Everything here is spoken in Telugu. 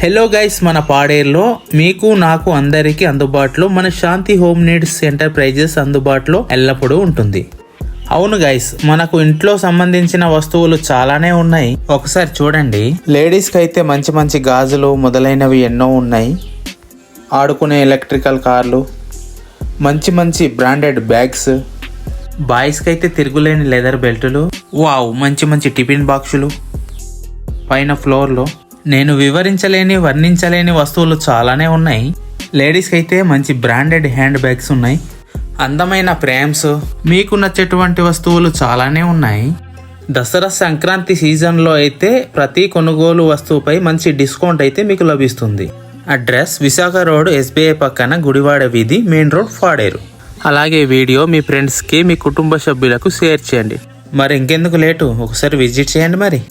హలో గైస్ మన పాడేరులో మీకు నాకు అందరికీ అందుబాటులో మన శాంతి హోమ్ నీడ్స్ ఎంటర్ప్రైజెస్ అందుబాటులో ఎల్లప్పుడూ ఉంటుంది. అవును గైస్ మనకు ఇంట్లో సంబంధించిన వస్తువులు చాలానే ఉన్నాయి. ఒకసారి చూడండి. లేడీస్కి అయితే మంచి మంచి గాజులు మొదలైనవి ఎన్నో ఉన్నాయి. ఆడుకునే ఎలక్ట్రికల్ కార్లు మంచి మంచి బ్రాండెడ్ బ్యాగ్స్ బాయ్స్కి అయితే తిరుగులేని లెదర్ బెల్టులు వావ్ మంచి మంచి టిఫిన్ బాక్సులు పైన ఫ్లోర్లో నేను వివరించలేని వర్ణించలేని వస్తువులు చాలానే ఉన్నాయి. లేడీస్కి అయితే మంచి బ్రాండెడ్ హ్యాండ్ బ్యాగ్స్ ఉన్నాయి. అందమైన ఫ్రేమ్స్ మీకు నచ్చేటువంటి వస్తువులు చాలానే ఉన్నాయి. దసరా సంక్రాంతి సీజన్లో అయితే ప్రతి కొనుగోలు వస్తువుపై మంచి డిస్కౌంట్ అయితే మీకు లభిస్తుంది. అడ్రస్ విశాఖ రోడ్ ఎస్బీఐ పక్కన గుడివాడ వీధి మెయిన్ రోడ్ ఫాడేరు. అలాగే వీడియో మీ ఫ్రెండ్స్కి మీ కుటుంబ సభ్యులకు షేర్ చేయండి. మరి ఇంకెందుకు లేటు? ఒకసారి విజిట్ చేయండి మరి.